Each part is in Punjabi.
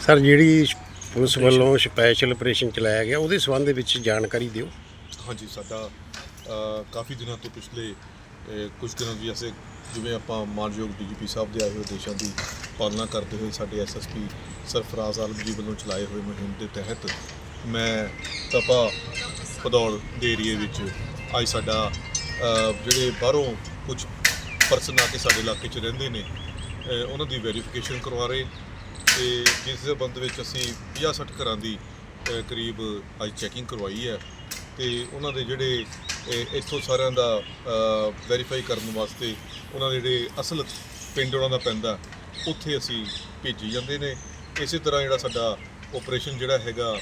ਸਰ ਜਿਹੜੀ ਪੁਲਿਸ ਵੱਲੋਂ ਸਪੈਸ਼ਲ ਆਪਰੇਸ਼ਨ ਚਲਾਇਆ ਗਿਆ ਉਹਦੇ ਸੰਬੰਧ ਦੇ ਵਿੱਚ ਜਾਣਕਾਰੀ ਦਿਓ। ਹਾਂਜੀ ਸਾਡਾ ਅ, ਕਾਫੀ ਦਿਨਾਂ ਤੋਂ ਪਿਛਲੇ ਅ, ਕੁਝ ਦਿਨਾਂ ਦੀ ਅਸੀਂ ਜਿਵੇਂ ਆਪਾਂ ਮਾਨਯੋਗ ਡੀਜੀਪੀ ਸਾਹਿਬ ਦੇ ਆਏ ਹੋਏ ਦੇਸ਼ਾਂ ਦੀ ਪਾਲਣਾ ਕਰਦੇ ਹੋਏ ਸਾਡੇ ਐਸਐਸਪੀ ਸਰਫਰਾਜ਼ ਆਲਮ ਜੀ ਵੱਲੋਂ ਚਲਾਏ ਹੋਏ ਮੁਹਿੰਮ ਦੇ ਤਹਿਤ ਮੈਂ ਤਪਾ ਪਦੌੜ ਦੇ ਏਰੀਏ ਵਿੱਚ ਅੱਜ ਸਾਡਾ ਅ, ਜਿਹੜੇ ਬਾਹਰੋਂ ਕੁਝ ਪਰਸਨ ਆ ਕੇ ਸਾਡੇ ਇਲਾਕੇ 'ਚ ਰਹਿੰਦੇ ਨੇ ਉਹਨਾਂ ਦੀ ਵੈਰੀਫਿਕੇਸ਼ਨ ਕਰਵਾ ਰਹੇ। ਤੇ ਜਿਸ ਦੇ ਸੰਬੰਧ ਵਿੱਚ ਅਸੀਂ 50-60 ਘਰਾਂ ਦੀ ਕਰੀਬ ਅੱਜ ਚੈਕਿੰਗ ਕਰਵਾਈ ਹੈ। ਤੇ ਉਹਨਾਂ ਦੇ ਜਿਹੜੇ ਇੱਥੋਂ ਸਾਰਿਆਂ ਦਾ ਵੈਰੀਫਾਈ ਕਰਨ ਵਾਸਤੇ ਉਹਨਾਂ ਦੇ ਜਿਹੜੇ ਅਸਲ ਪਿੰਡ ਉਹਨਾਂ ਦਾ ਪੈਂਦਾ, ਉੱਥੇ ਅਸੀਂ ਭੇਜੀ ਜਾਂਦੇ ਨੇ। ਇਸੇ ਤਰ੍ਹਾਂ ਜਿਹੜਾ ਸਾਡਾ ਆਪਰੇਸ਼ਨ ਜਿਹੜਾ ਹੈਗਾ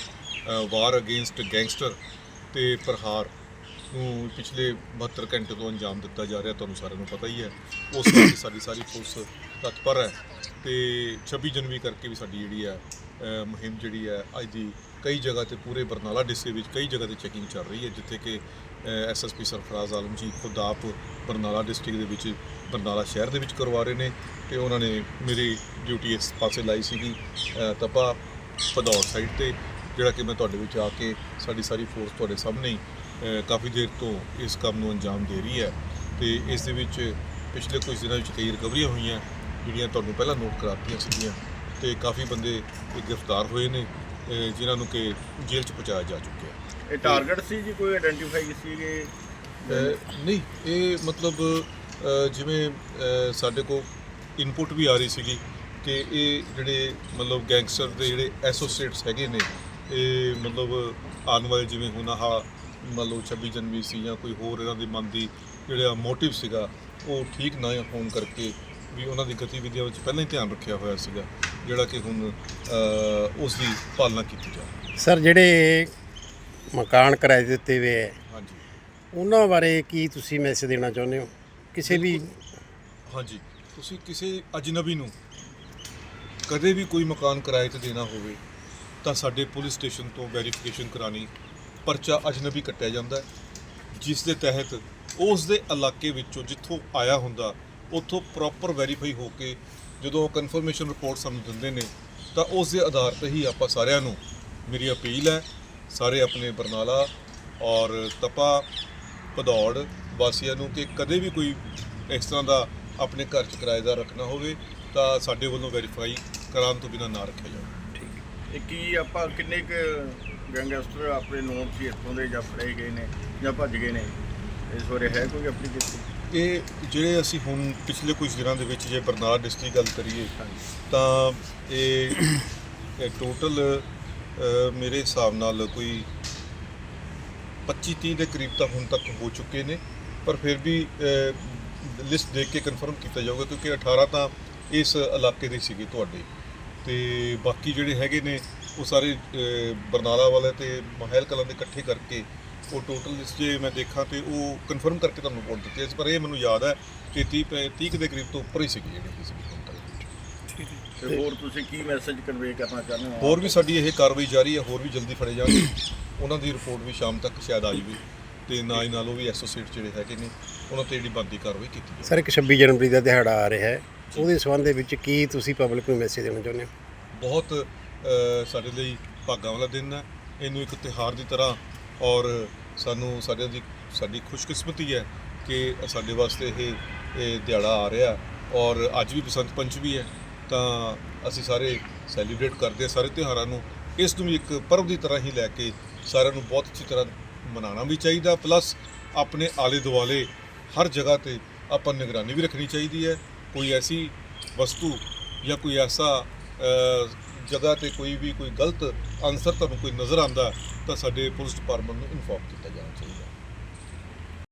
ਵਾਰ ਅਗੇਂਸਟ ਗੈਂਗਸਟਰ ਤੇ ਪ੍ਰਹਾਰ ਨੂੰ ਪਿਛਲੇ 72 ਘੰਟੇ ਤੋਂ ਅੰਜਾਮ ਦਿੱਤਾ ਜਾ ਰਿਹਾ, ਤੁਹਾਨੂੰ ਸਾਰਿਆਂ ਨੂੰ ਪਤਾ ਹੀ ਹੈ। ਉਸ ਵਿੱਚ ਸਾਡੀ ਸਾਰੀ ਪੁਲਿਸ ਤਤਪਰ ਹੈ ਤੇ 26 ਜਨਵਰੀ ਕਰਕੇ ਵੀ ਸਾਡੀ ਜਿਹੜੀ ਹੈ ਮੁਹਿੰਮ ਜਿਹੜੀ ਹੈ, ਅੱਜ ਦੀ ਕਈ ਜਗ੍ਹਾ ਤੇ ਪੂਰੇ ਬਰਨਾਲਾ ਡਿਸਟ੍ਰਿਕਟ ਵਿੱਚ ਕਈ ਜਗ੍ਹਾ ਤੇ ਚੈਕਿੰਗ ਚੱਲ ਰਹੀ ਹੈ, ਜਿੱਥੇ ਕਿ ਐਸਐਸਪੀ ਸਰਫਰਾਜ਼ ਆਲਮ ਜੀ ਖੁਦ ਆਪ ਬਰਨਾਲਾ ਡਿਸਟ੍ਰਿਕਟ ਦੇ ਵਿੱਚ ਬਰਨਾਲਾ ਸ਼ਹਿਰ ਦੇ ਵਿੱਚ ਕਰਵਾ ਰਹੇ ਨੇ ਤੇ ਉਹਨਾਂ ਨੇ ਮੇਰੀ ਡਿਊਟੀ ਇਸ ਪਾਸੇ ਲਾਈ ਸੀਗੀ ਤਪਾ ਪਦੌੜ ਸਾਈਡ ਤੇ। ਜਿਹੜਾ ਕਿ ਮੈਂ ਤੁਹਾਡੇ ਵਿੱਚ ਆ ਕੇ ਸਾਡੀ ਸਾਰੀ ਫੋਰਸ ਤੁਹਾਡੇ ਸਾਹਮਣੇ ਹੀ ਅ, ਕਾਫੀ ਦੇਰ ਤੋਂ ਇਸ ਕੰਮ ਨੂੰ ਅੰਜਾਮ ਦੇ ਰਹੀ ਹੈ। ਤੇ ਇਸ ਦੇ ਵਿੱਚ ਪਿਛਲੇ ਕੁਝ ਦਿਨਾਂ ਵਿੱਚ ਕਈ ਰਿਕਵਰੀਆਂ ਹੋਈਆਂ ਜਿਹੜੀਆਂ ਤੁਹਾਨੂੰ ਪਹਿਲਾਂ ਨੋਟ ਕਰਾਤੀਆਂ ਸੀਗੀਆਂ ਤੇ ਕਾਫੀ ਬੰਦੇ ਗ੍ਰਿਫਤਾਰ ਹੋਏ ਨੇ ਅ, ਜਿਨ੍ਹਾਂ ਨੂੰ ਕਿ ਜੇਲ੍ਹ 'ਚ ਪਹੁੰਚਾਇਆ ਜਾ ਚੁੱਕਿਆ ਇਹ ਟਾਰਗੇਟ ਸੀ ਜੀ ਕੋਈ ਆਇਡੈਂਟੀਫਾਈ ਸੀਗੇ? ਅ, ਨਹੀਂ ਇਹ ਮਤਲਬ ਜਿਵੇਂ ਸਾਡੇ ਕੋਲ ਇਨਪੁਟ ਵੀ ਆ ਰਹੀ ਸੀਗੀ ਕਿ ਇਹ ਜਿਹੜੇ ਮਤਲਬ ਗੈਂਗਸਟਰ ਦੇ ਜਿਹੜੇ ਐਸੋਸੀਏਟਸ ਹੈਗੇ ਨੇ ਇਹ ਮਤਲਬ ਆਉਣ ਵਾਲੇ ਜਿਵੇਂ ਹੁਣ ਆਹ ਮਤਲਬ 26 ਜਨਵਰੀ ਸੀ ਜਾਂ ਕੋਈ ਹੋਰ ਇਹਨਾਂ ਦੇ ਮਨ ਦੀ ਜਿਹੜਾ ਮੋਟਿਵ ਸੀਗਾ ਉਹ ਠੀਕ ਨਾ ਹੋਣ ਕਰਕੇ ਵੀ ਉਹਨਾਂ ਦੀ ਗਤੀਵਿਧੀਆਂ ਵਿੱਚ ਪਹਿਲਾਂ ਹੀ ਧਿਆਨ ਰੱਖਿਆ ਹੋਇਆ ਸੀਗਾ ਜਿਹੜਾ ਕਿ ਹੁਣ ਅ, ਉਸ ਦੀ ਪਾਲਣਾ ਕੀਤੀ ਜਾ ਰਹੀ ਹੈ। ਸਰ ਜਿਹੜੇ ਮਕਾਨ ਕਿਰਾਏ ਦੇ ਦਿੱਤੇ ਹੋਏ ਹੈ ਹਾਂਜੀ। ਉਹਨਾਂ ਬਾਰੇ ਕੀ ਤੁਸੀਂ ਮੈਸੇਜ ਦੇਣਾ ਚਾਹੁੰਦੇ ਹੋ? ਕਿਸੇ ਵੀ ਹਾਂਜੀ। ਤੁਸੀਂ ਕਿਸੇ ਅਜਨਬੀ ਨੂੰ ਕਦੇ ਵੀ ਕੋਈ ਮਕਾਨ ਕਿਰਾਏ ਤੇ ਦੇਣਾ ਹੋਵੇ ਤਾਂ ਸਾਡੇ ਪੁਲਿਸ ਸਟੇਸ਼ਨ ਤੋਂ ਵੈਰੀਫਿਕੇਸ਼ਨ ਕਰਾਣੀ ਪਰਚਾ ਅਜਨਬੀ ਕੱਟਿਆ ਜਾਂਦਾ ਹੈ, ਜਿਸ ਦੇ ਤਹਿਤ ਉਸ ਦੇ ਇਲਾਕੇ ਵਿੱਚੋਂ ਜਿੱਥੋਂ ਆਇਆ ਹੁੰਦਾ ਉੱਥੋਂ ਪ੍ਰੋਪਰ ਵੈਰੀਫਾਈ ਹੋ ਕੇ ਜਦੋਂ ਕਨਫਰਮੇਸ਼ਨ ਰਿਪੋਰਟ ਸਾਨੂੰ ਦਿੰਦੇ ਨੇ ਤਾਂ ਉਸ ਦੇ ਆਧਾਰ ਤੇ ਹੀ ਆਪਾਂ ਸਾਰਿਆਂ ਨੂੰ ਮੇਰੀ ਅਪੀਲ ਹੈ ਸਾਰੇ ਆਪਣੇ ਬਰਨਾਲਾ ਔਰ ਤਪਾ ਭਦੌੜ ਵਾਸੀਆਂ ਨੂੰ ਕਿ ਕਦੇ ਵੀ ਕੋਈ ਇਸ ਤਰ੍ਹਾਂ ਦਾ ਆਪਣੇ ਘਰ 'ਚ ਕਿਰਾਏਦਾਰ ਰੱਖਣਾ ਹੋਵੇ ਤਾਂ ਸਾਡੇ ਵੱਲੋਂ ਵੈਰੀਫਾਈ ਕਰਾਉਣ ਤੋਂ ਬਿਨਾਂ ਨਾ ਰੱਖਿਆ ਜਾਵੇ। ਇਹ ਕੀ ਆਪਾਂ ਕਿੰਨੇ ਕੁ ਗੈਂਗਸਟਰ ਆਪਣੇ ਨੋਟ ਸੀ ਇੱਥੋਂ ਦੇ ਜਾਂ ਫੜੇ ਗਏ ਨੇ ਜਾਂ ਭੱਜ ਗਏ ਨੇ? ਇਸ ਬਾਰੇ ਹੈ ਕੋਈ ਆਪਣੀ ਕਿਸਮ ਇਹ ਜਿਹੜੇ ਅਸੀਂ ਹੁਣ ਪਿਛਲੇ ਕੁਝ ਦਿਨਾਂ ਦੇ ਵਿੱਚ ਜੇ ਬਰਨਾਲਾ ਡਿਸਟ੍ਰਿਕਟ ਗੱਲ ਕਰੀਏ ਤਾਂ ਇਹ ਟੋਟਲ ਮੇਰੇ ਹਿਸਾਬ ਨਾਲ ਕੋਈ 25 30 ਦੇ ਕਰੀਬ ਤਾਂ ਹੁਣ ਤੱਕ ਹੋ ਚੁੱਕੇ ਨੇ ਪਰ ਫਿਰ ਵੀ ਲਿਸਟ ਦੇਖ ਕੇ ਕਨਫਰਮ ਕੀਤਾ ਜਾਊਗਾ ਕਿਉਂਕਿ 18 ਤਾਂ ਇਸ ਇਲਾਕੇ ਦੇ ਸੀਗੇ ਤੁਹਾਡੇ। ਤੇ ਬਾਕੀ ਜਿਹੜੇ ਹੈਗੇ ਨੇ ਉਹ ਸਾਰੇ ਬਰਨਾਲਾ ਵਾਲੇ ਤੇ ਮਹਿਲ ਕਲਾਂ ਦੇ ਇਕੱਠੇ ਕਰਕੇ ਉਹ ਟੋਟਲ ਲਿਸਟ ਜੇ ਮੈਂ ਦੇਖਾਂ ਤੇ ਉਹ ਕਨਫਰਮ ਕਰਕੇ ਤੁਹਾਨੂੰ ਰਿਪੋਰਟ ਦਿੱਤੀ ਇਸ ਪਰ ਇਹ ਮੈਨੂੰ ਯਾਦ ਹੈ ਕਿ 30 ਪੈ- 30 ਕੁ ਦੇ ਕਰੀਬ ਤੋਂ ਉੱਪਰ ਹੀ ਸੀਗੀ ਜਿਹੜੀ ਤੱਕ ਤੇ ਹੋਰ ਤੁਸੀਂ ਕੀ ਮੈਸੇਜ ਕਨਵੇ ਕਰਨਾ ਚਾਹੁੰਦੇ ਹੋ? ਹੋਰ ਵੀ ਸਾਡੀ ਇਹ ਕਾਰਵਾਈ ਜਾਰੀ ਹੈ ਹੋਰ ਵੀ ਜਲਦੀ ਫੜੇ ਜਾਣਗੇ। ਉਹਨਾਂ ਦੀ ਰਿਪੋਰਟ ਵੀ ਸ਼ਾਮ ਤੱਕ ਸ਼ਾਇਦ ਆ ਜਾਵੇ ਤੇ ਨਾਲ ਹੀ ਨਾਲ ਉਹ ਵੀ ਐਸੋਸੀਏਟ ਜਿਹੜੇ ਹੈਗੇ ਨੇ ਉਹਨਾਂ ਤੇ ਜਿਹੜੀ ਬੰਦੀ ਕਾਰਵਾਈ ਕੀਤੀ ਜਾਵੇ। ਸਰ ਇੱਕ 26 ਜਨਵਰੀ ਦਾ ਦਿਹਾੜਾ ਆ ਰਿਹਾ ਹੈ। ਉਹਦੇ ਸੰਬੰਧ ਦੇ ਵਿੱਚ ਕੀ ਤੁਸੀਂ ਪਬਲਿਕ ਨੂੰ ਮੈਸੇਜ ਦੇਣਾ ਚਾਹੁੰਦੇ ਹੋ? ਬਹੁਤ ਅ, ਸਾਡੇ ਲਈ ਭਾਗਾਂ ਵਾਲਾ ਦਿਨ ਹੈ। ਇਹਨੂੰ ਇੱਕ ਤਿਉਹਾਰ ਦੀ ਤਰ੍ਹਾਂ ਔਰ ਸਾਨੂੰ ਸਾਡੇ ਦੀ ਸਾਡੀ ਖੁਸ਼ਕਿਸਮਤੀ ਹੈ ਕਿ ਸਾਡੇ ਵਾਸਤੇ ਇਹ ਇਹ ਦਿਹਾੜਾ ਆ ਰਿਹਾ ਔਰ ਅੱਜ ਵੀ ਬਸੰਤ ਪੰਚਮੀ ਹੈ। ਤਾਂ ਅਸੀਂ ਸਾਰੇ ਸੈਲੀਬ੍ਰੇਟ ਕਰਦੇ ਹਾਂ ਸਾਰੇ ਤਿਉਹਾਰਾਂ ਨੂੰ। ਇਸ ਨੂੰ ਵੀ ਇੱਕ ਪਰਵ ਦੀ ਤਰ੍ਹਾਂ ਹੀ ਲੈ ਕੇ ਸਾਰਿਆਂ ਨੂੰ ਬਹੁਤ ਅੱਛੀ ਤਰ੍ਹਾਂ ਮਨਾਉਣਾ ਵੀ ਚਾਹੀਦਾ। ਪਲੱਸ ਆਪਣੇ ਆਲੇ ਦੁਆਲੇ ਹਰ ਜਗ੍ਹਾ ਤੇ ਆਪਾਂ ਨਿਗਰਾਨੀ ਵੀ ਰੱਖਣੀ ਚਾਹੀਦੀ ਹੈ। ਕੋਈ ਐਸੀ ਵਸਤੂ ਜਾਂ ਕੋਈ ਐਸਾ ਜਗ੍ਹਾ ਤੇ ਕੋਈ ਵੀ ਕੋਈ ਗਲਤ ਅਨਸਰ ਤੁਹਾਨੂੰ ਕੋਈ ਨਜ਼ਰ ਆਉਂਦਾ ਤਾਂ ਸਾਡੇ ਪੁਲਿਸ ਡਿਪਾਰਟਮੈਂਟ ਨੂੰ ਇਨਫੋਰਮ ਕੀਤਾ ਜਾਣਾ ਚਾਹੀਦਾ